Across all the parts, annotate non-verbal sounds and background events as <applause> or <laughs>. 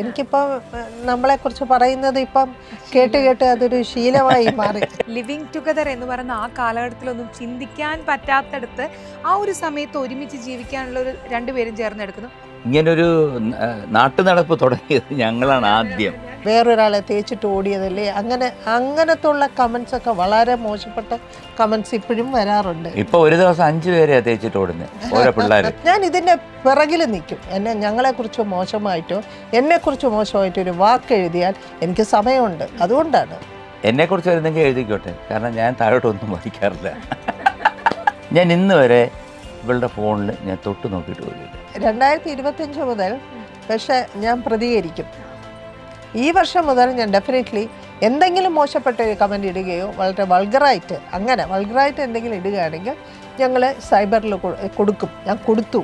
എനിക്കിപ്പം നമ്മളെ കുറിച്ച് പറയുന്നത് ഇപ്പം കേട്ട് കേട്ട് അതൊരു ശീലമായി മാറി. ലിവിങ് ടുഗദർ എന്ന് പറയുന്ന ആ കാലഘട്ടത്തിലൊന്നും ചിന്തിക്കാൻ പറ്റാത്തടത്ത് ആ ഒരു സമയത്ത് ഒരുമിച്ച് ജീവിക്കാനുള്ള ഒരു രണ്ടുപേരും ചേർന്നെടുക്കുന്നു. ഇങ്ങനൊരു നാട്ടുനടപ്പ് തുടങ്ങിയത് ഞങ്ങളാണ് ആദ്യം. വേറൊരാളെ തേച്ചിട്ട് ഓടിയതല്ലേ? അങ്ങനെ അങ്ങനത്തെ ഉള്ള കമൻസ് ഒക്കെ വളരെ മോശപ്പെട്ട കമൻസ് ഇപ്പോഴും വരാറുണ്ട്. ഇപ്പൊ ഒരു ദിവസം അഞ്ചു പേരെയാ തേച്ചിട്ട് ഓടുന്നത് ഓരോ <laughs> ഞാൻ ഇതിന്റെ പിറകിൽ നിൽക്കും. എന്നെ ഞങ്ങളെ ഞങ്ങളെക്കുറിച്ച് മോശമായിട്ടോ എന്നെക്കുറിച്ച് മോശമായിട്ടോ ഒരു വാക്ക് എഴുതിയാൽ എനിക്ക് സമയമുണ്ട്. അതുകൊണ്ടാണ്. എന്നെ കുറിച്ച് വരുന്നെങ്കിൽ എഴുതിക്കോട്ടെ കാരണം ഞാൻ താഴോട്ട് ഒന്നും വായിക്കാറില്ല. <laughs> ഞാൻ ഇന്ന് വരെ ഇവളുടെ ഫോണിൽ ഞാൻ തൊട്ട് നോക്കിയിട്ട് പോലും രണ്ടായിരത്തി ഇരുപത്തഞ്ച് മുതൽ പക്ഷെ ഞാൻ പ്രതികരിക്കും. ഈ വർഷം മുതൽ ഞാൻ ഡെഫിനറ്റ്ലി എന്തെങ്കിലും മോശപ്പെട്ട ഒരു കമന്റ് ഇടുകയോ വളരെ വൾഗറായിട്ട് അങ്ങനെ വൾഗറായിട്ട് എന്തെങ്കിലും ഇടുകയാണെങ്കിൽ ഞങ്ങൾ സൈബറിൽ കൊടുക്കും. ഞാൻ കൊടുത്തു.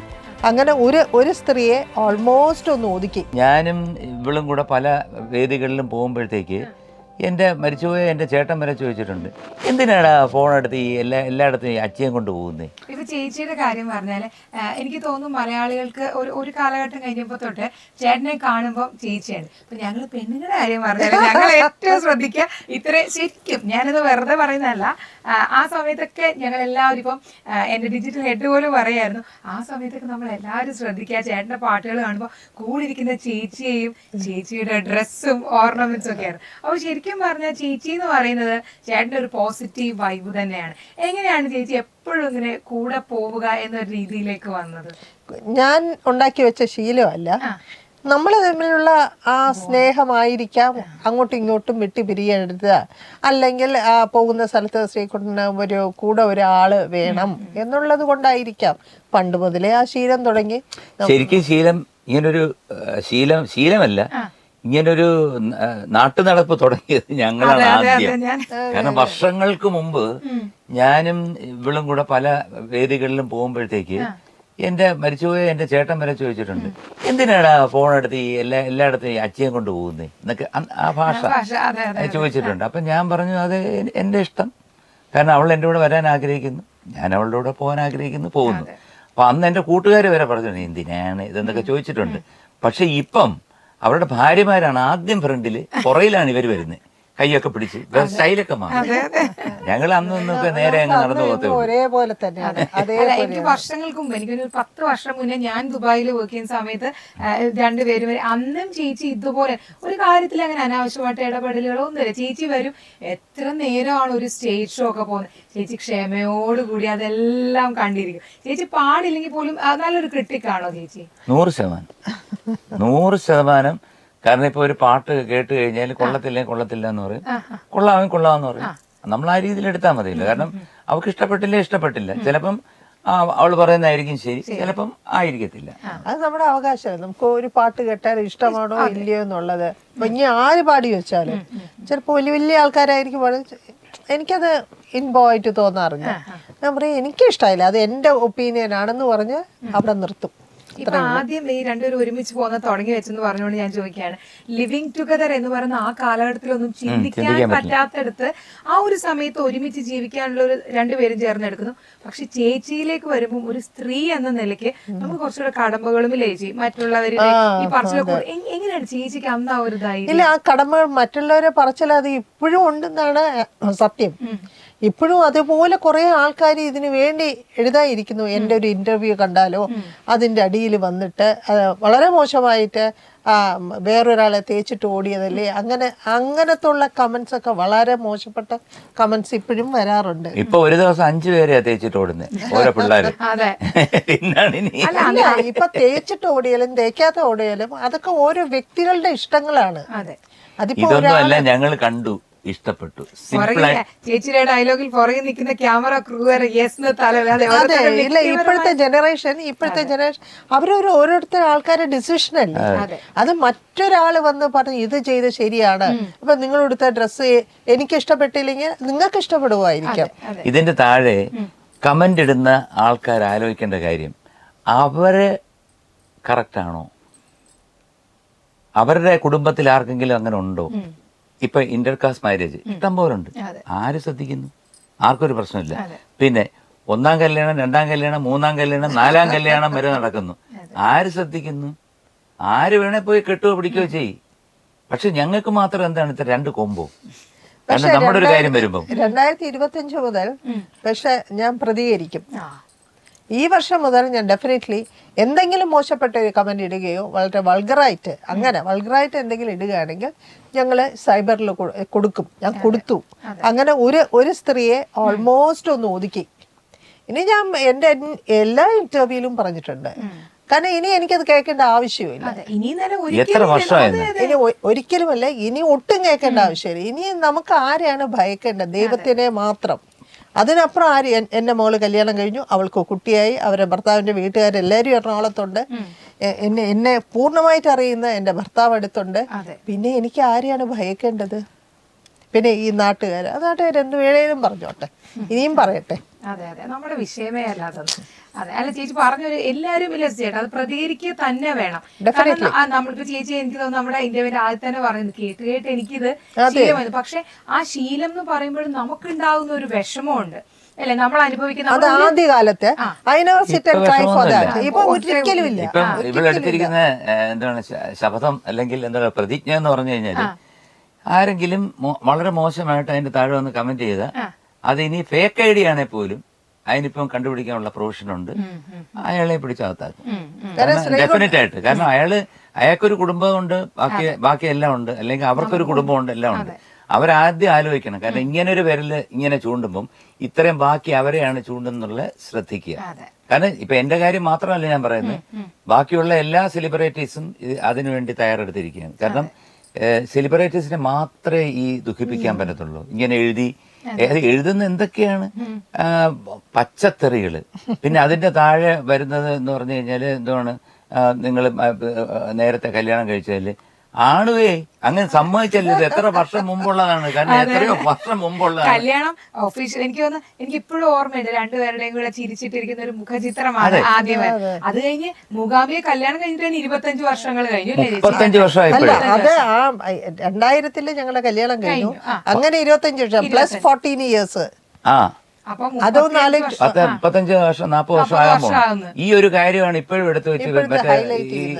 അങ്ങനെ ഒരു ഒരു സ്ത്രീയെ ഓൾമോസ്റ്റ് ഒന്ന് ഒതുക്കി. ഞാനും ഇവളും കൂടെ പല വേദികളിലും പോകുമ്പോഴത്തേക്ക് എന്റെ മരിച്ചുപോയ എന്റെ ചേട്ടൻ വരെ ചോദിച്ചിട്ടുണ്ട് എന്തിനാടാ ഫോൺ എടുത്ത് ഈ എല്ലാ എല്ലായിടത്തും ഈ അച്ഛയും കൊണ്ട് പോകുന്നത് ഇപ്പൊ ചേച്ചിയുടെ കാര്യം പറഞ്ഞാൽ എനിക്ക് തോന്നുന്നു മലയാളികൾക്ക് ഒരു ഒരു കാലഘട്ടം കഴിഞ്ഞപ്പോ തൊട്ട് ചേട്ടനെ കാണുമ്പോൾ ചേച്ചിയാണ്. ഇപ്പൊ ഞങ്ങൾ പെണ്ണുങ്ങളുടെ കാര്യം പറഞ്ഞാൽ ഞങ്ങൾ ഏറ്റവും ശ്രദ്ധിക്കുക ഇത്ര ശരിക്കും ഞാനത് വെറുതെ പറയുന്നതല്ല. ആ, സമയത്തൊക്കെ ഞങ്ങൾ എല്ലാവരും ഇപ്പം എന്റെ ഡിജിറ്റൽ ഹെഡ് പോലും പറയായിരുന്നു. ആ സമയത്തൊക്കെ നമ്മൾ എല്ലാവരും ശ്രദ്ധിക്കുക ചേട്ടന്റെ പാട്ടുകൾ കാണുമ്പോൾ കൂടിയിരിക്കുന്ന ചേച്ചിയെയും ചേച്ചിയുടെ ഡ്രസ്സും ഓർണമെന്റ്സും ഒക്കെയാണ് അപ്പോൾ ശരിക്കും പറഞ്ഞാൽ ചേച്ചി എന്ന് പറയുന്നത് ചേട്ടന്റെ ഒരു പോസിറ്റീവ് വൈബ് തന്നെയാണ്. എങ്ങനെയാണ് ചേച്ചി എപ്പോഴും ഇങ്ങനെ കൂടെ പോവുക എന്നൊരു രീതിയിലേക്ക് വന്നത്? ഞാൻ ഉണ്ടാക്കി വെച്ച ശീലമല്ല. നമ്മൾ തമ്മിലുള്ള ആ സ്നേഹമായിരിക്കാം അങ്ങോട്ടും ഇങ്ങോട്ടും വിട്ടു പിരിയരുത്. അല്ലെങ്കിൽ ആ പോകുന്ന സ്ഥലത്ത് ശ്രീകുട്ടന് ഒരു കൂടെ ഒരാൾ വേണം എന്നുള്ളത് കൊണ്ടായിരിക്കാം. പണ്ട് മുതലേ ആ ശീലം തുടങ്ങി. ശരിക്കും ശീലം ഇങ്ങനൊരു ശീലം ശീലമല്ല. ഇങ്ങനൊരു നാട്ടു നാട്ടുനടപ്പ് തുടങ്ങിയത് ഞങ്ങളാണ് ആദ്യം. കാരണം വർഷങ്ങൾക്ക് മുമ്പ് ഞാനും ഇവളും കൂടെ പല വേദികളിലും പോകുമ്പോഴത്തേക്ക് എന്റെ മരിച്ചുപോയ എന്റെ ചേട്ടൻ വരെ ചോദിച്ചിട്ടുണ്ട് എന്തിനാടാ ഫോൺ എടുത്ത് ഈ എല്ലാ എല്ലായിടത്തും ഈ അച്ഛയും കൊണ്ട് പോകുന്നത് എന്നൊക്കെ ആ ഭാഷ ചോദിച്ചിട്ടുണ്ട്. അപ്പം ഞാൻ പറഞ്ഞു അത് എന്റെ എന്റെ ഇഷ്ടം. കാരണം അവൾ എന്റെ കൂടെ വരാൻ ആഗ്രഹിക്കുന്നു. ഞാൻ അവളുടെ കൂടെ പോകാൻ ആഗ്രഹിക്കുന്നു പോകുന്നു. അപ്പം അന്ന് എന്റെ കൂട്ടുകാർ വരെ പറഞ്ഞു "നീ എന്തിനാണ്? ഇതെന്നൊക്കെ ചോദിച്ചിട്ടുണ്ട്. പക്ഷെ ഇപ്പം അവരുടെ ഭാര്യമാരാണ് ആദ്യം ഫ്രണ്ടിൽ പുറയിലാണ് ഇവർ വരുന്നത്. കൈയൊക്കെ പിടിച്ച്. സ്റ്റൈലൊക്കെ മാറി. ഞങ്ങൾ അന്ന് നിന്നൊക്കെ നേരെ അങ്ങ് നടന്നു പോകത്തേ. ഒരേപോലെ തന്നെയാണ്. എനിക്ക് വർഷങ്ങൾക്ക് മുമ്പ് എനിക്കൊരു പത്ത് വർഷം മുന്നേ ഞാൻ ദുബായിൽ വർക്ക് ചെയ്യുന്ന സമയത്ത് രണ്ടുപേരും വരും അന്നും ചേച്ചി ഇതുപോലെ ഒരു കാര്യത്തിൽ അങ്ങനെ അനാവശ്യമായിട്ട് ഇടപെടലുകളോ ഒന്നുമില്ല ചേച്ചി വരും എത്ര നേരമാണ് ഒരു സ്റ്റേജ് ഷോ ഒക്കെ പോകുന്നത്. ചേച്ചി ക്ഷമയോടുകൂടി അതെല്ലാം കണ്ടിരിക്കും. ചേച്ചി പാടില്ലെങ്കിൽ പോലും നല്ലൊരു ക്രിട്ടിക്കാണോ ചേച്ചി? നൂറ് ശതമാനം. നൂറ് ശതമാനം കാരണം ഇപ്പൊ ഒരു പാട്ട് കേട്ട് കഴിഞ്ഞാൽ കൊള്ളത്തില്ല കൊള്ളത്തില്ല എന്ന് പറയും. കൊള്ളാവും കൊള്ളാമെന്ന് പറയും. നമ്മൾ ആ രീതിയിൽ എടുത്താൽ മതിയല്ലോ. കാരണം അവൾക്ക് ഇഷ്ടപ്പെട്ടില്ല ഇഷ്ടപ്പെട്ടില്ല. ചിലപ്പം അവൾ പറയുന്നതായിരിക്കും ശരി. ചിലപ്പം ആയിരിക്കത്തില്ല. അത് നമ്മുടെ അവകാശമാണ്. നമുക്ക് ഒരു പാട്ട് കേട്ടാൽ ഇഷ്ടമാണോ ഇല്ലയോ എന്നുള്ളത്. ഇപ്പൊ ഇനി ആര് പാടി വെച്ചാലും ചിലപ്പോൾ വലിയ വലിയ ആൾക്കാരായിരിക്കും എനിക്കത് ഇൻബോ ആയിട്ട് തോന്നാറില്ല ഞാൻ പറയും എനിക്ക് ഇഷ്ടമായില്ല അത് എന്റെ ഒപ്പീനിയൻ ആണെന്ന് പറഞ്ഞ് അവിടെ നിർത്തും. ഇപ്പൊ ആദ്യം ഈ രണ്ടുപേരും ഒരുമിച്ച് പോകുന്ന തുടങ്ങി വെച്ചെന്ന് പറഞ്ഞുകൊണ്ട് ഞാൻ ചോദിക്കുകയാണ്. ലിവിങ് ടുഗദർ എന്ന് പറയുന്ന ആ കാലഘട്ടത്തിലൊന്നും ചിന്തിക്കാൻ പറ്റാത്തടത്ത് ആ ഒരു സമയത്ത് ഒരുമിച്ച് ജീവിക്കാനുള്ള ഒരു രണ്ടുപേരും ചേർന്നെടുക്കുന്നു. പക്ഷെ ചേച്ചിയിലേക്ക് വരുമ്പോൾ ഒരു സ്ത്രീ എന്ന നിലയ്ക്ക് നമുക്ക് കുറച്ചുകൂടെ കടമ്പകളും ചേച്ചി? മറ്റുള്ളവരിലെ ഈ പറച്ചിലൊക്കെ എങ്ങനെയാണ് ചേച്ചിക്ക് അന്ന് ആ ഒരു ഇതായി ഇല്ല ആ കടമ മറ്റുള്ളവരെ പറച്ചിൽ അത് ഇപ്പോഴും ഉണ്ടെന്നാണ് സത്യം. ഇപ്പോഴും അതുപോലെ കുറേ ആൾക്കാർ ഇതിനു വേണ്ടി എഴുതായിരിക്കുന്നു. എന്റെ ഒരു ഇന്റർവ്യൂ കണ്ടാലോ അതിന്റെ അടിയിൽ വന്നിട്ട് വളരെ മോശമായിട്ട് വേറൊരാളെ തേച്ചിട്ട് ഓടിയതല്ലേ? അങ്ങനെ അങ്ങനത്തെ ഉള്ള കമൻസ് ഒക്കെ വളരെ മോശപ്പെട്ട കമൻസ് ഇപ്പോഴും വരാറുണ്ട്. ഇപ്പൊ ഒരു ദിവസം അഞ്ചു പേരെയാ തേച്ചിട്ട് ഓടുന്നത് ഓരോ <laughs> ഇപ്പൊ തേച്ചിട്ട് ഓടിയാലും തേക്കാത്ത ഓടിയാലും അതൊക്കെ ഓരോ വ്യക്തികളുടെ ഇഷ്ടങ്ങളാണ്. അതെ. അതിപ്പോ ഞങ്ങൾ കണ്ടു. ഇഷ്ടപ്പെട്ടു. ചേച്ചിയുടെ ഡയലോഗിൽ പുറകിൽ നിൽക്കുന്ന ക്യാമറ ക്രൂ യെസ് തല അതെ അതെ ഇല്ല ഇപ്പോഴത്തെ ജനറേഷൻ ഇപ്പോഴത്തെ ജനറേഷൻ അവരൊരു ഓരോരുത്തർ ആൾക്കാരുടെ ഡിസിഷൻ അല്ലേ? അത്. മറ്റൊരാൾ വന്ന് പറഞ്ഞു ഇത് ചെയ്ത് ശരിയാണ്. ഇപ്പൊ നിങ്ങൾ എടുത്ത ഡ്രസ്സ് എനിക്ക് ഇഷ്ടപ്പെട്ടില്ലെങ്കിൽ നിങ്ങൾക്ക് ഇഷ്ടപ്പെടുവായിരിക്കാം. ഇതിന്റെ താഴെ കമന്റ് ഇടുന്ന ആൾക്കാർ ആലോചിക്കേണ്ട കാര്യം അവർ കറക്റ്റാണോ അവരുടെ കുടുംബത്തിൽ ആർക്കെങ്കിലും അങ്ങനെ ഉണ്ടോ? ഇപ്പൊ ഇന്റർകാസ്റ്റ് മാരേജ് ഉണ്ട് ആര് ശ്രദ്ധിക്കുന്നു? ആർക്കൊരു പ്രശ്നമില്ല. പിന്നെ ഒന്നാം കല്യാണം രണ്ടാം കല്യാണം മൂന്നാം കല്യാണം നാലാം കല്യാണം വരെ നടക്കുന്നു. ആര് ശ്രദ്ധിക്കുന്നു? ആര് വേണേ പോയി കെട്ടുകയോ പിടിക്കുകയോ ചെയ്യും. പക്ഷെ ഞങ്ങൾക്ക് മാത്രം എന്താണ് ഇത്ര രണ്ട് കൊമ്പോ? നമ്മുടെ ഒരു കാര്യം വരുമ്പോ. രണ്ടായിരത്തി ഇരുപത്തി അഞ്ച് മുതൽ പക്ഷെ ഞാൻ പ്രതികരിക്കും. ഈ വർഷം മുതൽ ഞാൻ ഡെഫിനറ്റ്ലി എന്തെങ്കിലും മോശപ്പെട്ട ഒരു കമന്റ് ഇടുകയോ വളരെ വൾഗറായിട്ട് അങ്ങനെ വൾഗറായിട്ട് എന്തെങ്കിലും ഇടുകയാണെങ്കിൽ ഞങ്ങൾ സൈബറിൽ കൊടുക്കും. ഞാൻ കൊടുത്തു. അങ്ങനെ ഒരു ഒരു സ്ത്രീയെ ഓൾമോസ്റ്റ് ഒന്ന് ഒതുക്കി. ഇനി ഞാൻ എന്റെ എല്ലാ ഇന്റർവ്യൂലും പറഞ്ഞിട്ടുണ്ട്. കാരണം ഇനി എനിക്കത് കേൾക്കേണ്ട ആവശ്യമില്ല. ഇനി ഒരിക്കലുമല്ല ഇനി ഒട്ടും കേൾക്കേണ്ട ആവശ്യമില്ല. ഇനി നമുക്ക് ആരെയാണ് ഭയക്കേണ്ടത്? ദൈവത്തിനെ മാത്രം. അതിനപ്പുറം ആര് എന്റെ മോൾ കല്യാണം കഴിഞ്ഞു അവൾക്ക് കുട്ടിയായി അവരെ ഭർത്താവിന്റെ വീട്ടുകാരെല്ലാവരും എറണാകുളത്തുണ്ട്. എന്നെ എന്നെ പൂർണമായിട്ട് അറിയുന്ന എന്റെ ഭർത്താവ് അടുത്തുണ്ട്. പിന്നെ എനിക്ക് ആരെയാണ് ഭയക്കേണ്ടത്? പിന്നെ ഈ നാട്ടുകാർ ആ നാട്ടുകാർ എന്ത് വേണേലും പറഞ്ഞോട്ടെ. ഇനിയും പറയട്ടെ. അതെ അതെ. നമ്മുടെ വിഷയമേ അല്ലാത്തത്. അതെ. അല്ല ചേച്ചി പറഞ്ഞൊരു എല്ലാവരും ഇല്ല ചേട്ടാ. അത് പ്രതികരിക്കുക തന്നെ വേണം. കാരണം ആ നമ്മളിപ്പോ ചേച്ചി എനിക്ക് തോന്നുന്നു നമ്മുടെ ഇന്ത്യയുടെ ആദ്യം തന്നെ പറയുന്നത് കേട്ട് കേട്ട് എനിക്കിത് ശീലമായിരുന്നു പക്ഷെ ആ ശീലം എന്ന് പറയുമ്പോഴും നമുക്കുണ്ടാവുന്ന ഒരു വിഷമമുണ്ട്. അല്ലെ? നമ്മൾ അനുഭവിക്കുന്ന അത് ആദ്യ കാലത്ത് ഇപ്പൊ ഒരിക്കലും ഇല്ല ഇപ്പം ഇവളെടുത്തിരിക്കുന്ന എന്താണ് ശപഥം അല്ലെങ്കിൽ എന്താണ് പ്രതിജ്ഞ എന്ന് പറഞ്ഞു കഴിഞ്ഞാൽ ആരെങ്കിലും വളരെ മോശമായിട്ട് അതിന്റെ താഴെ വന്ന് കമന്റ് ചെയ്ത അത് ഇനി ഫേക്ക് ഐ ഡി ആണെങ്കിൽ പോലും അതിനിപ്പം കണ്ടുപിടിക്കാനുള്ള പ്രൊവിഷൻ ഉണ്ട്. അയാളെ പിടിച്ചകത്താക്കും ഡെഫിനറ്റ് ആയിട്ട്. കാരണം അയാൾ അയാൾക്കൊരു കുടുംബമുണ്ട് ബാക്കി ബാക്കി എല്ലാം ഉണ്ട്. അല്ലെങ്കിൽ അവർക്കൊരു കുടുംബമുണ്ട് എല്ലാം ഉണ്ട്. അവരാദ്യം ആലോചിക്കണം. കാരണം ഇങ്ങനെ ഒരു വിരൽ ഇങ്ങനെ ചൂണ്ടുമ്പം ഇത്രയും ബാക്കി അവരെയാണ് ചൂണ്ടുന്നുള്ള ശ്രദ്ധിക്കുക. കാരണം ഇപ്പൊ എന്റെ കാര്യം മാത്രമല്ല ഞാൻ പറയുന്നത്. ബാക്കിയുള്ള എല്ലാ സെലിബ്രിറ്റീസും അതിനുവേണ്ടി തയ്യാറെടുത്തിരിക്കുകയാണ്. കാരണം സെലിബ്രിറ്റീസിനെ മാത്രമേ ഈ ദുഃഖിപ്പിക്കാൻ പറ്റത്തുള്ളൂ. ഇങ്ങനെ എഴുതി അത്. എഴുതുന്ന എന്തൊക്കെയാണ്? ആ, പച്ചത്തെറികൾ. പിന്നെ അതിന്റെ താഴെ വരുന്നത് എന്ന് പറഞ്ഞു കഴിഞ്ഞാൽ എന്താണ് നിങ്ങൾ നേരത്തെ കല്യാണം കഴിച്ചതിൽ ആണുവേ അങ്ങനെ സമ്മതിച്ചല്ലേ ഇത്? എത്ര വർഷം മുമ്പുള്ളതാണ്? കാരണം എത്രയോ വർഷം മുമ്പുള്ളതാണ്. കല്യാണം ഒഫീഷ്യൽ എനിക്ക് തോന്നുന്നു എനിക്ക് ഇപ്പോഴും ഓർമ്മയുണ്ട് രണ്ടുപേരുടെയും കൂടെ ചിരിച്ചിട്ടിരിക്കുന്ന ഒരു മുഖചിത്രമാണ് ആദ്യം അത് കഴിഞ്ഞ് മുഖാബിയെ കല്യാണം കഴിഞ്ഞിട്ട് ഇരുപത്തഞ്ച് വർഷങ്ങൾ കഴിഞ്ഞു? മുപ്പത്തഞ്ച് അത് ആ രണ്ടായിരത്തിൽ ഞങ്ങളുടെ കല്യാണം കഴിഞ്ഞു. അങ്ങനെ ഇരുപത്തഞ്ച് വർഷം പ്ലസ് ഫോർട്ടീൻ ഇയേഴ്സ് ആ. അതൊന്ന് ആലോചിച്ച് മുപ്പത്തഞ്ച് വർഷം നാൽപ്പത് വർഷം ആകുമ്പോൾ ഈ ഒരു കാര്യമാണ് ഇപ്പോഴും എടുത്തു വെച്ച് മറ്റേ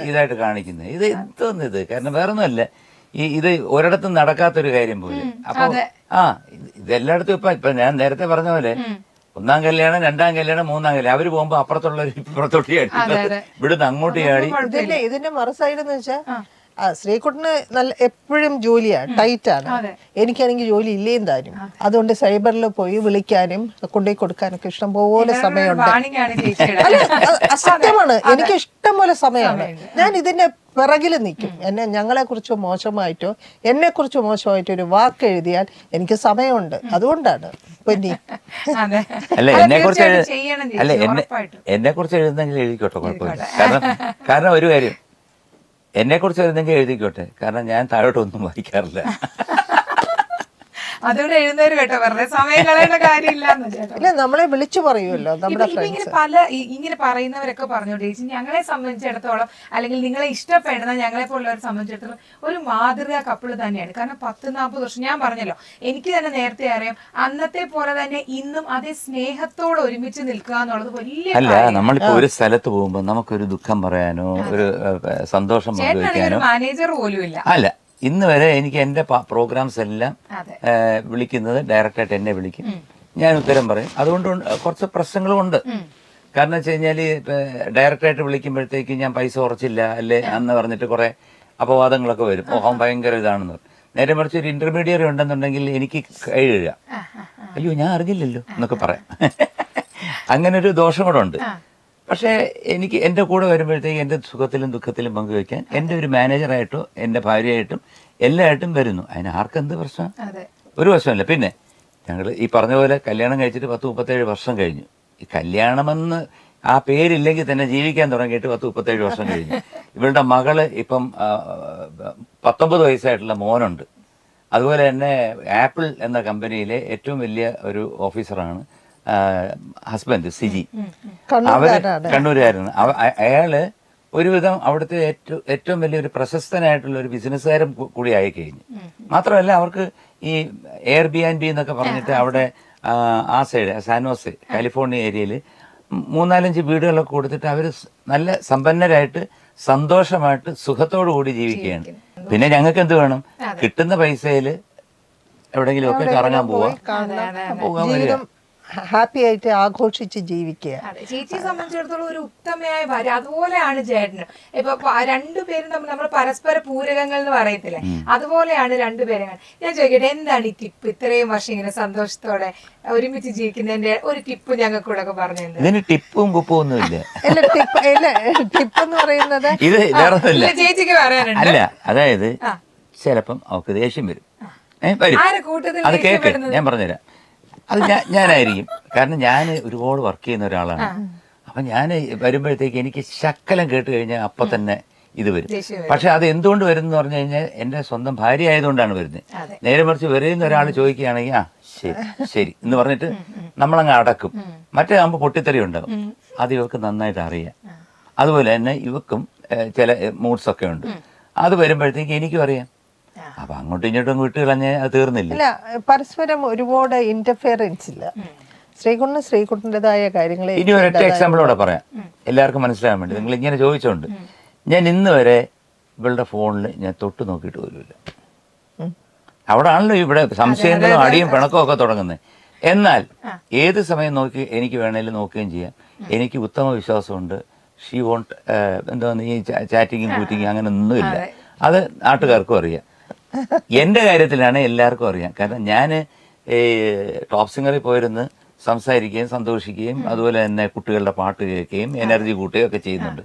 ഇതായിട്ട് കാണിക്കുന്നത്. ഇത് എന്തോന്ന് ഇത് കാരണം വേറെ ഒന്നുമല്ല ഈ ഇത് ഒരിടത്തും നടക്കാത്തൊരു കാര്യം പോലെ. അപ്പൊ ആ ഇത് ഇതെല്ലായിടത്തും ഇപ്പൊ ഇപ്പൊ ഞാൻ നേരത്തെ പറഞ്ഞ പോലെ ഒന്നാം കല്യാണം രണ്ടാം കല്യാണം മൂന്നാം കല്യാണം. അവർ പോകുമ്പോ അപ്പുറത്തുള്ള ഇപ്പുറത്തോട്ട് ചാടി. ഇവിടുന്ന് അങ്ങോട്ട് ചാടി. ഇതിന്റെ ഇതിന്റെ മറു സൈഡ് എന്ന് വെച്ചാൽ ശ്രീകുട്ടന് നല്ല എപ്പോഴും ജോലിയാണ് ടൈറ്റാണ്. എനിക്കാണെങ്കിൽ ജോലി ഇല്ലേന്ന് താനും അതുകൊണ്ട് സൈബറിൽ പോയി വിളിക്കാനും കൊണ്ടുപോയി കൊടുക്കാനൊക്കെ ഇഷ്ടംപോലെ സമയമുണ്ട്. സത്യമാണ് എനിക്ക് ഇഷ്ടം പോലെ സമയമാണ് ഞാൻ ഇതിന്റെ പിറകിൽ നിൽക്കും. എന്നെ ഞങ്ങളെ കുറിച്ച് മോശമായിട്ടോ എന്നെ കുറിച്ച് മോശമായിട്ടോ ഒരു വാക്ക് എഴുതിയാൽ എനിക്ക് സമയമുണ്ട്. അതുകൊണ്ടാണ് പൊന്നി. അല്ല എന്നെ കുറിച്ച് അല്ല എന്നെ ഉറപ്പായിട്ടും. എന്നെ കുറിച്ച് എഴുതുന്നെങ്കിൽ എഴുതിക്കോട്ടെ കുഴപ്പമില്ല. കാരണം കാരണം ഒരു കാര്യം എന്നെ കുറിച്ച് എഴുതുന്നെങ്കിൽ എഴുതിക്കോട്ടെ? കാരണം ഞാൻ താഴോട്ടൊന്നും വായിക്കാറില്ല. <laughs> അതുകൊണ്ട് എഴുന്നേര് കേട്ടോ വെറുതെ സമയം കളയേണ്ട കാര്യമില്ല ഇല്ല നമ്മളെ വിളിച്ചു പറയുമല്ലോ നമ്മുടെ ഇങ്ങനെ പല ഇങ്ങനെ പറയുന്നവരൊക്കെ പറഞ്ഞു ചേച്ചി ഞങ്ങളെ സംബന്ധിച്ചിടത്തോളം അല്ലെങ്കിൽ നിങ്ങളെ ഇഷ്ടപ്പെടുന്ന ഞങ്ങളെ പോലുള്ളവരെ സംബന്ധിച്ചിടത്തോളം ഒരു മാതൃകാ കപ്പിൾ തന്നെയാണ്. കാരണം പത്ത് നാൽപ്പത് വർഷം ഞാൻ പറഞ്ഞല്ലോ എനിക്ക് തന്നെ നേരത്തെ അറിയാം അന്നത്തെ പോലെ തന്നെ ഇന്നും അതേ സ്നേഹത്തോടെ ഒരുമിച്ച് നിൽക്കുക എന്നുള്ളത് വലിയ അല്ല നമ്മളിപ്പോ ഒരു സ്ഥലത്ത് പോകുമ്പോൾ നമുക്കൊരു ദുഃഖം പറയാനോ ഒരു സന്തോഷം മാനേജർ പോലും ഇല്ല അല്ല ഇന്ന് വരെ എനിക്ക് എന്റെ പ്രോഗ്രാംസ് എല്ലാം വിളിക്കുന്നത് ഡയറക്റ്റായിട്ട് എന്നെ വിളിക്കും. ഞാൻ ഉത്തരം പറയും. അതുകൊണ്ട് കുറച്ച് പ്രശ്നങ്ങളും ഉണ്ട്. കാരണം വെച്ച് കഴിഞ്ഞാൽ ഡയറക്റ്റായിട്ട് വിളിക്കുമ്പോഴത്തേക്ക് ഞാൻ പൈസ കുറച്ചില്ല അല്ലേ? അന്ന് പറഞ്ഞിട്ട് കുറെ അപവാദങ്ങളൊക്കെ വരും. ഓഹം ഭയങ്കര ഇതാണെന്ന്. നേരെ മറിച്ച് ഒരു ഇന്റർമീഡിയറ്റ് ഉണ്ടെന്നുണ്ടെങ്കിൽ എനിക്ക് കഴിയുക അയ്യോ ഞാൻ അറിഞ്ഞില്ലല്ലോ എന്നൊക്കെ പറയാം. <laughs> അങ്ങനെ ഒരു ദോഷം കൂടെ ഉണ്ട്. പക്ഷേ എനിക്ക് എന്റെ കൂടെ വരുമ്പോഴത്തേക്ക് എന്റെ സുഖത്തിലും ദുഃഖത്തിലും പങ്കുവെക്കാൻ എന്റെ ഒരു മാനേജറായിട്ടോ എന്റെ ഭാര്യയായിട്ടും എല്ലായിട്ടും വരുന്നു. അതിന് ആർക്കെന്ത് പ്രശ്നം? ഒരു പ്രശ്നമില്ല പിന്നെ ഞങ്ങൾ ഈ പറഞ്ഞ പോലെ കല്യാണം കഴിച്ചിട്ട് പത്ത് മുപ്പത്തേഴ് വർഷം കഴിഞ്ഞു. ഈ കല്യാണമെന്ന് ആ പേരില്ലെങ്കിൽ തന്നെ ജീവിക്കാൻ തുടങ്ങിയിട്ട് പത്ത് മുപ്പത്തേഴ് വർഷം കഴിഞ്ഞു. ഇവളുടെ മകൾ ഇപ്പം പത്തൊമ്പത് വയസ്സായിട്ടുള്ള മോനുണ്ട്. അതുപോലെ തന്നെ ആപ്പിൾ എന്ന കമ്പനിയിലെ ഏറ്റവും വലിയ ഒരു ഓഫീസറാണ്. ഹസ്ബൻഡ് സിജി. അവർ കണ്ണൂരായിരുന്നു അയാൾ ഒരുവിധം അവിടുത്തെ ഏറ്റവും ഏറ്റവും വലിയൊരു പ്രശസ്തനായിട്ടുള്ള ഒരു ബിസിനസ്സുകാരും കൂടി ആയി കഴിഞ്ഞു മാത്രമല്ല അവർക്ക് ഈ എയർ ബി ആൻഡ് ബി എന്നൊക്കെ പറഞ്ഞിട്ട് അവിടെ ആ, സൈഡ് സാനോസ് കാലിഫോർണിയ ഏരിയയിൽ മൂന്നാലഞ്ച് വീടുകളൊക്കെ കൊടുത്തിട്ട് അവർ നല്ല സമ്പന്നരായിട്ട് സന്തോഷമായിട്ട് സുഖത്തോടു കൂടി ജീവിക്കുകയാണ്. പിന്നെ ഞങ്ങൾക്ക് എന്ത് വേണം? കിട്ടുന്ന പൈസയിൽ എവിടെയെങ്കിലും ഒക്കെ കറങ്ങാൻ പോവാം. പോകാൻ ഹാപ്പി ആയിട്ട് ആഘോഷിച്ച് ജീവിക്കുക. ചേച്ചിയെ സംബന്ധിച്ചിടത്തോളം ഒരു ഉത്തമയായ ഭാര്യ. അതുപോലെയാണ് ചേട്ടന്. ഇപ്പൊ രണ്ടുപേരും തമ്മിൽ നമ്മൾ പരസ്പര പൂരകങ്ങൾ എന്ന് പറയത്തില്ലേ? അതുപോലെയാണ് രണ്ടുപേരും ഞാൻ ചോദിക്കട്ടെ എന്താണ് ഈ ടിപ്പ്? ഇത്രയും വർഷം ഇങ്ങനെ സന്തോഷത്തോടെ ഒരുമിച്ച് ജീവിക്കുന്നതിന്റെ ഒരു ടിപ്പ് ഞങ്ങൾക്ക് കൂടെ ഒക്കെ പറഞ്ഞു ഇതിന് ടിപ്പും കുപ്പും ഒന്നുമില്ല അല്ല ടിപ്പ് ഇല്ല ടിപ്പ് എന്ന് പറയുന്നത് ഇത് ചേച്ചിക്ക് പറയാനുണ്ട്. അല്ല അതായത്. ചിലപ്പം അവക്ക് ദേഷ്യം വരും. ഏ വരും. ആരെ കൂട്ടത്തിൽ അത് കേക്ക്? ഞാൻ പറഞ്ഞുതരാം. അത് ഞാൻ ഞാനായിരിക്കും. കാരണം ഞാൻ ഒരുപാട് വർക്ക് ചെയ്യുന്ന ഒരാളാണ്. അപ്പൊ ഞാൻ വരുമ്പോഴത്തേക്ക് എനിക്ക് ശക്കലം കേട്ട് കഴിഞ്ഞാൽ അപ്പൊ തന്നെ ഇത് വരും. പക്ഷെ അത് എന്തുകൊണ്ട് വരും എന്ന് പറഞ്ഞു കഴിഞ്ഞാൽ എന്റെ സ്വന്തം ഭാര്യ ആയതുകൊണ്ടാണ് വരുന്നത്. നേരെ മറിച്ച് വരുന്ന ഒരാൾ ചോദിക്കുകയാണെങ്കിൽ ആ ശരി ശരി. എന്ന് പറഞ്ഞിട്ട് നമ്മളങ്ങ് അടക്കും. മറ്റേ ആകുമ്പോൾ പൊട്ടിത്തെറി ഉണ്ടാവും അത് ഇവർക്ക് നന്നായിട്ട് അറിയാം. അതുപോലെ തന്നെ ഇവക്കും ചില മൂഡ്സ് ഒക്കെ ഉണ്ട്. അത് വരുമ്പോഴത്തേക്ക് എനിക്കും അറിയാം. അപ്പൊ അങ്ങോട്ടും ഇങ്ങോട്ടും വിട്ട് കളഞ്ഞ അത് തീർന്നില്ല? ഇല്ല പരസ്പരം ഒരുപാട് ഇന്റർഫിയറൻസ് ഇല്ല. ശ്രീകുണ്ണ ശ്രീകുണ്ഠന്റെതായ കാര്യങ്ങളെ ഇനി ഒരൊറ്റ എക്സാമ്പിൾ കൂടെ പറയാം. എല്ലാവർക്കും മനസ്സിലാകാൻ വേണ്ടി. നിങ്ങൾ ഇങ്ങനെ ചോദിച്ചോണ്ട്. ഞാൻ ഇന്ന് വരെ ഇവളുടെ ഫോണിൽ ഞാൻ തൊട്ട് നോക്കിയിട്ട് പോലുമില്ല. അവിടെ ആണല്ലോ ഇവിടെ സംശയങ്ങളും അടിയും പിണക്കവും ഒക്കെ തുടങ്ങുന്നത് എന്നാൽ ഏത് സമയം നോക്കി എനിക്ക് വേണേലും നോക്കുകയും ചെയ്യാം. എനിക്ക് ഉത്തമ വിശ്വാസമുണ്ട്. ഷീ വോണ്ട് എന്താ ഈ ചാറ്റിങ്ങും കൂറ്റിങ്ങും അങ്ങനെ ഒന്നുമില്ല അത് നാട്ടുകാർക്കും അറിയാം. എന്റെ കാര്യത്തിലാണ് എല്ലാവർക്കും അറിയാം. കാരണം ഞാൻ ടോപ്പ് സിംഗറിൽ പോയിരുന്ന് സംസാരിക്കുകയും സന്തോഷിക്കുകയും അതുപോലെ തന്നെ കുട്ടികളുടെ പാട്ട് കേൾക്കുകയും എനർജി കൂട്ടുകയും ഒക്കെ ചെയ്യുന്നുണ്ട്.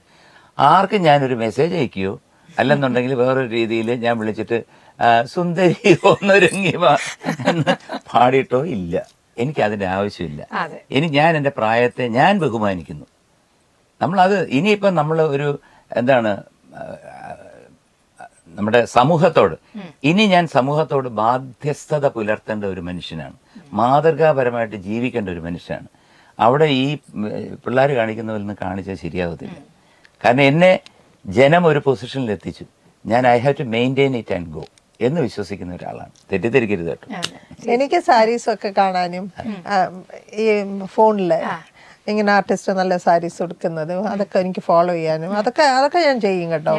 ആർക്കും ഞാനൊരു മെസ്സേജ് അയക്കുകയോ അല്ലെന്നുണ്ടെങ്കിൽ വേറൊരു രീതിയിൽ ഞാൻ വിളിച്ചിട്ട് സുന്ദരി ഒന്നൊരുങ്ങി എന്ന് പാടിയിട്ടോ ഇല്ല. എനിക്ക് അതിന്റെ ആവശ്യമില്ല. ഇനി ഞാൻ എന്റെ പ്രായത്തെ ഞാൻ ബഹുമാനിക്കുന്നു. നമ്മളത് ഇനിയിപ്പം നമ്മൾ ഒരു എന്താണ് നമ്മുടെ സമൂഹത്തോട്. ഇനി ഞാൻ സമൂഹത്തോട് ബാധ്യസ്ഥത പുലർത്തേണ്ട ഒരു മനുഷ്യനാണ്. മാതൃകാപരമായിട്ട് ജീവിക്കേണ്ട ഒരു മനുഷ്യനാണ്. അവിടെ ഈ പിള്ളേർ കാണിക്കുന്ന നിന്ന് കാണിച്ചാൽ ശരിയാവത്തില്ല. കാരണം എന്നെ ജനം ഒരു പൊസിഷനിൽ എത്തിച്ചു. ഞാൻ I have to maintain it and go എന്ന് വിശ്വസിക്കുന്ന ഒരാളാണ്. തെറ്റിദ്ധരിക്കരുത് കേട്ടോ. എനിക്ക് സാരീസ് ഒക്കെ കാണാനും ഈ ഫോണിൽ ഇങ്ങനെ ആർട്ടിസ്റ്റ് നല്ല സാരീസ് കൊടുക്കുന്നത് അതൊക്കെ എനിക്ക് ഫോളോ ചെയ്യാനും അതൊക്കെ അതൊക്കെ ഞാൻ ചെയ്യും കേട്ടോ.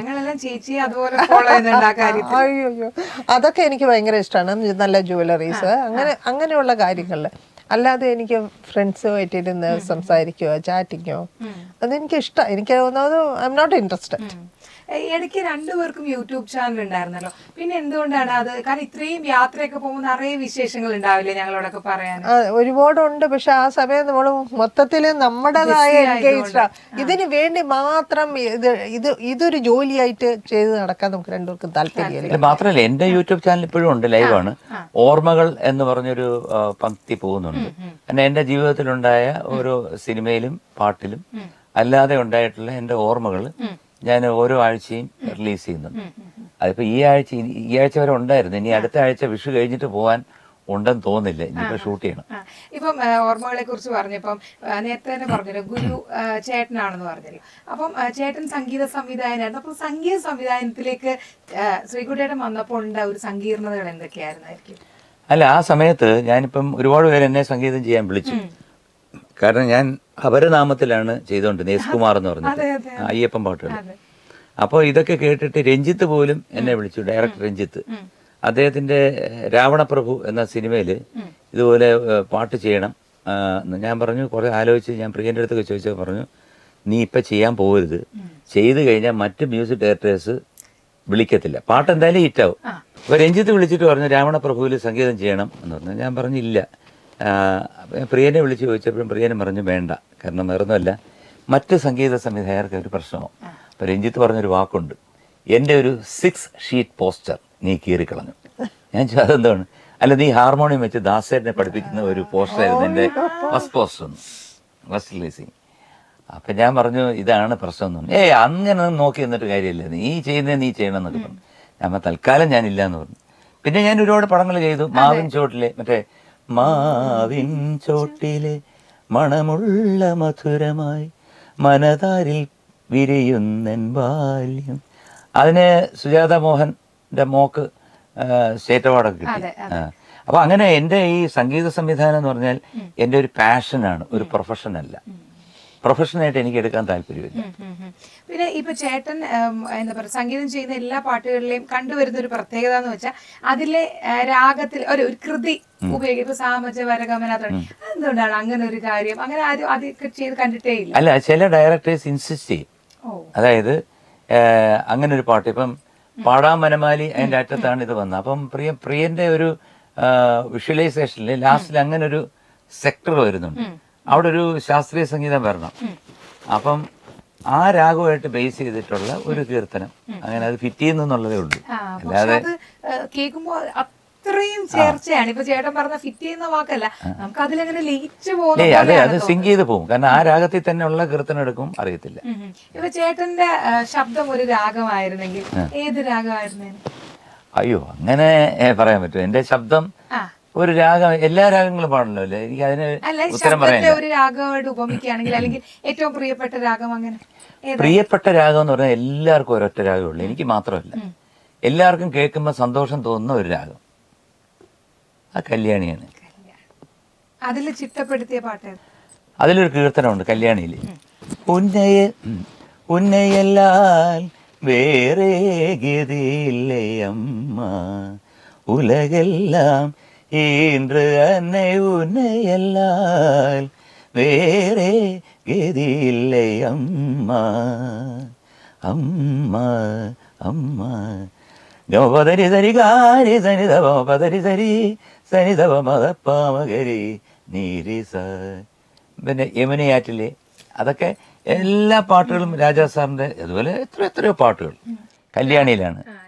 <laughs> അയ്യോ അതൊക്കെ എനിക്ക് ഭയങ്കര ഇഷ്ടമാണ് നല്ല ജുവലറീസ് അങ്ങനെ അങ്ങനെയുള്ള കാര്യങ്ങളിൽ അല്ലാതെ എനിക്ക് ഫ്രണ്ട്സുമായിട്ട് ഇരുന്ന് സംസാരിക്കുകയോ ചാറ്റിങ്ങോ അതെനിക്ക് ഇഷ്ടം. എനിക്ക് തോന്നുന്നത് ഐ എം നോട്ട് ഇൻട്രസ്റ്റഡ് ഇടയ്ക്ക് രണ്ടുപേർക്കും യൂട്യൂബ് ചാനൽ ഉണ്ടായിരുന്നല്ലോ. പിന്നെ എന്തുകൊണ്ടാണ് അത്? കാരണം ഇത്രയും യാത്രയൊക്കെ പോകുമ്പോൾ നിറയെ വിശേഷങ്ങൾ ഉണ്ടാവില്ലേ ഞങ്ങളോടൊക്കെ പറയാൻ? ഒരുപാടുണ്ട്. പക്ഷെ ആ സമയം നമ്മൾ മൊത്തത്തിൽ നമ്മുടേതായ എൻഗേജ്ഡ് ഇതിന് വേണ്ടി മാത്രം ഇത് ഇത് ഇതൊരു ജോലിയായിട്ട് ചെയ്ത് നടക്കാൻ നമുക്ക് രണ്ടുപേർക്കും താല്പര്യമില്ല. ഇത് മാത്രമല്ല എന്റെ യൂട്യൂബ് ചാനൽ ഇപ്പോഴും ഉണ്ട് ലൈവാണ്. ഓർമ്മകൾ എന്ന് പറഞ്ഞൊരു പങ്ക്തി പോകുന്നുണ്ട്. കാരണം എന്റെ ജീവിതത്തിലുണ്ടായ ഓരോ സിനിമയിലും പാട്ടിലും അല്ലാതെ ഉണ്ടായിട്ടുള്ള എന്റെ ഓർമ്മകൾ ഞാൻ ഓരോ ആഴ്ചയും റിലീസ് ചെയ്യുന്നുണ്ട് അതിപ്പോൾ ഈ ആഴ്ച ഈ ആഴ്ച വരെ ഉണ്ടായിരുന്നു. ഇനി അടുത്ത ആഴ്ച വിഷു കഴിഞ്ഞിട്ട് പോകാൻ ഉണ്ടെന്ന് തോന്നില്ല ഇനിയിപ്പോ ഷൂട്ട് ചെയ്യണം. ഇപ്പം ഓർമ്മകളെ കുറിച്ച് പറഞ്ഞപ്പം നേരത്തെ തന്നെ പറഞ്ഞല്ലോ ഗുരു ചേട്ടനാണെന്ന് പറഞ്ഞല്ലോ. അപ്പം ചേട്ടൻ സംഗീത സംവിധായകനായിരുന്നു. അപ്പം സംഗീത സംവിധാനത്തിലേക്ക് ആ, ശ്രീകുട്ടേട്ടൻ വന്നപ്പോൾ ഉണ്ടായ ഒരു സങ്കീർണതകൾ എന്തൊക്കെയായിരുന്നായിരിക്കും? അല്ല ആ സമയത്ത് ഞാനിപ്പം ഒരുപാട് പേര് എന്നെ സംഗീതം ചെയ്യാൻ വിളിച്ചു. കാരണം ഞാൻ അപരനാമത്തിലാണ് ചെയ്തുകൊണ്ടിരുന്നത് എസ് കുമാർ എന്ന് പറഞ്ഞിട്ട്. അതെ, അയ്യപ്പൻ പാട്ടുകൾ. അപ്പോൾ ഇതൊക്കെ കേട്ടിട്ട് രഞ്ജിത്ത് പോലും എന്നെ വിളിച്ചു ഡയറക്ടർ രഞ്ജിത്ത്. അദ്ദേഹത്തിന്റെ രാവണപ്രഭു എന്ന സിനിമയിൽ ഇതുപോലെ പാട്ട് ചെയ്യണം. എന്ന് ഞാൻ പറഞ്ഞു കുറെ ആലോചിച്ച് ഞാൻ പ്രിയന്റെ അടുത്തൊക്കെ ചോദിച്ചാൽ പറഞ്ഞു നീ ഇപ്പം ചെയ്യാൻ പോകരുത്. ചെയ്തു കഴിഞ്ഞാൽ മറ്റ് മ്യൂസിക് ഡയറക്ടേഴ്സ് വിളിക്കത്തില്ല. പാട്ട് എന്തായാലും ഹിറ്റാവും അപ്പൊ രഞ്ജിത്ത് വിളിച്ചിട്ട് പറഞ്ഞു രാവണപ്രഭുവിൽ സംഗീതം ചെയ്യണം. എന്ന് പറഞ്ഞു. ഞാൻ പറഞ്ഞു പ്രിയനെ വിളിച്ച് ചോദിച്ചപ്പോഴും പ്രിയനും പറഞ്ഞു വേണ്ട കാരണം വേറൊന്നുമല്ല. മറ്റ് സംഗീത സംവിധായകർക്ക് ഒരു പ്രശ്നമോ? അപ്പം രഞ്ജിത്ത് പറഞ്ഞൊരു വാക്കുണ്ട് എന്റെ ഒരു സിക്സ് ഷീറ്റ് പോസ്റ്റർ നീ കീറിക്കളഞ്ഞു ഞാൻ അതെന്താണ്? അല്ല നീ ഹാർമോണിയം വെച്ച് ദാസേരനെ പഠിപ്പിക്കുന്ന ഒരു പോസ്റ്റർ ആയിരുന്നു എന്റെ ഫസ്റ്റ് പോസ്റ്റർ ഫസ്റ്റ് റിലീസിങ് അപ്പം ഞാൻ പറഞ്ഞു ഇതാണ് പ്രശ്നം എന്ന് പറഞ്ഞു. ഏയ് അങ്ങനെ നോക്കി നിന്നിട്ട് കാര്യമില്ല. നീ ചെയ്യുന്നത് നീ ചെയ്യണം എന്നൊക്കെ പറഞ്ഞു. ഞാൻ തൽക്കാലം ഞാനില്ല എന്ന് പറഞ്ഞു. പിന്നെ ഞാൻ ഒരുപാട് പടങ്ങൾ ചെയ്തു മാവിൻ ചോട്ടിലെ മറ്റേ മാവിൻ ചോട്ടിലെ മണമുള്ള മധുരമായി മനതാരിൽ വിരിയുന്നൻ ബാല്യം. അതിന് സുജാത മോഹന്റെ മോക്ക് സ്റ്റേറ്റ് അവാർഡൊക്കെ കിട്ടി. ആ. അപ്പൊ അങ്ങനെ എന്റെ ഈ സംഗീത സംവിധാനം എന്ന് പറഞ്ഞാൽ എന്റെ ഒരു പാഷനാണ് ഒരു പ്രൊഫഷൻ അല്ല പ്രൊഫഷനായിട്ട് എനിക്ക് എടുക്കാൻ താല്പര്യമില്ല. പിന്നെ ഇപ്പൊ ചേട്ടൻ എന്താ പറയുക സംഗീതം ചെയ്യുന്ന എല്ലാ പാട്ടുകളിലെയും കണ്ടുവരുന്ന ഒരു പ്രത്യേകത എന്ന് വെച്ചാൽ അതിലെ രാഗത്തിൽ ഒരു ഒരു കൃതി ഉപയോഗിക്കും. ഇപ്പൊ സാമജ വരകമന എന്തുകൊണ്ടാണ് അങ്ങനെ ഒരു കാര്യം? അങ്ങനെ ആരും അതൊക്കെ ചെയ്ത് കണ്ടിട്ടേ ഇല്ല. അല്ല ചില ഡയറക്ടേഴ്സ് ഇൻസിസ്റ്റ് ചെയ്യും. അതായത് അങ്ങനെ ഒരു പാട്ട്. ഇപ്പം പാടാൻ മനമാലി അതിന്റെ അറ്റത്താണ് ഇത് വന്നത്. അപ്പം പ്രിയ പ്രിയന്റെ ഒരു വിഷ്വലൈസേഷനിൽ ലാസ്റ്റിൽ അങ്ങനെ ഒരു സെക്ടർ വരുന്നുണ്ട്. അവിടെ ഒരു ശാസ്ത്രീയ സംഗീതം വരണം. അപ്പം ആ രാഗമായിട്ട് ബേസ് ചെയ്തിട്ടുള്ള ഒരു കീർത്തനം. അങ്ങനെ അത് ഫിറ്റ് ചെയ്യുന്നുള്ളതേ ഉള്ളൂ. അല്ലാതെ കേൾക്കുമ്പോ അത്രയും ചേർച്ചയാണ്. ഇപ്പൊ ചേട്ടൻ പറഞ്ഞ ഫിറ്റ് ചെയ്യുന്ന വാക്കല്ല. നമുക്ക് അതിലങ്ങനെ ലയിച്ചു പോകുന്ന അതെ അത് സിങ്ക് ചെയ്ത് പോകും. കാരണം ആ രാഗത്തിൽ തന്നെ ഉള്ള കീർത്തനം എടുക്കും അറിയത്തില്ല. ഇപ്പൊ ചേട്ടന്റെ ശബ്ദം ഒരു രാഗമായിരുന്നെങ്കിൽ ഏത് രാഗമായിരുന്നു അയ്യോ അങ്ങനെ പറയാൻ പറ്റും എന്റെ ശബ്ദം ഒരു രാഗം എല്ലാ രാഗങ്ങളും പാടണല്ലോ അല്ലേ? എനിക്ക് അതിന് അല്ല ഉത്തരം ശബ്ദത്തെ ഒരു രാഗമായിട്ട് ഉപമിക്കുകയാണെങ്കിൽ അല്ലെങ്കിൽ ഏറ്റവും പ്രിയപ്പെട്ട രാഗം അങ്ങനെ ഏതാ? പ്രിയപ്പെട്ട രാഗം എന്ന് പറഞ്ഞാൽ എല്ലാവർക്കും ഒരൊറ്റ രാഗമുള്ളൂ എനിക്ക് മാത്രമല്ല. എല്ലാവർക്കും കേൾക്കുമ്പോൾ സന്തോഷം തോന്നുന്ന ഒരു രാഗം. ആ കല്യാണിയാണ്. അതിൽ ചിട്ടപ്പെടുത്തിയ പാട്ട് അതിലൊരു കീർത്തനമുണ്ട് കല്യാണിയിൽ ഉന്നയ ഉം. ഉന്നയല്ലാൽ വേറെ ഗതിയില്ലേ இன்று அன்னை உன்னை எல்லால் வேறே கதியில்லை அம்மா அம்மா அம்மா கமபதரி சரி காரி சனி தவம பதரி சரி சனி தவம தப்பாமகரி നീരീസ പിന്നെ യമുനയാറ്റിലെ അതൊക്കെ എല്ലാ പാട്ടുകളും രാജാ സാറിന്റെ അതുപോലെ എത്ര എത്രയോ പാട്ടുകൾ കല്യാണിയിലാണ്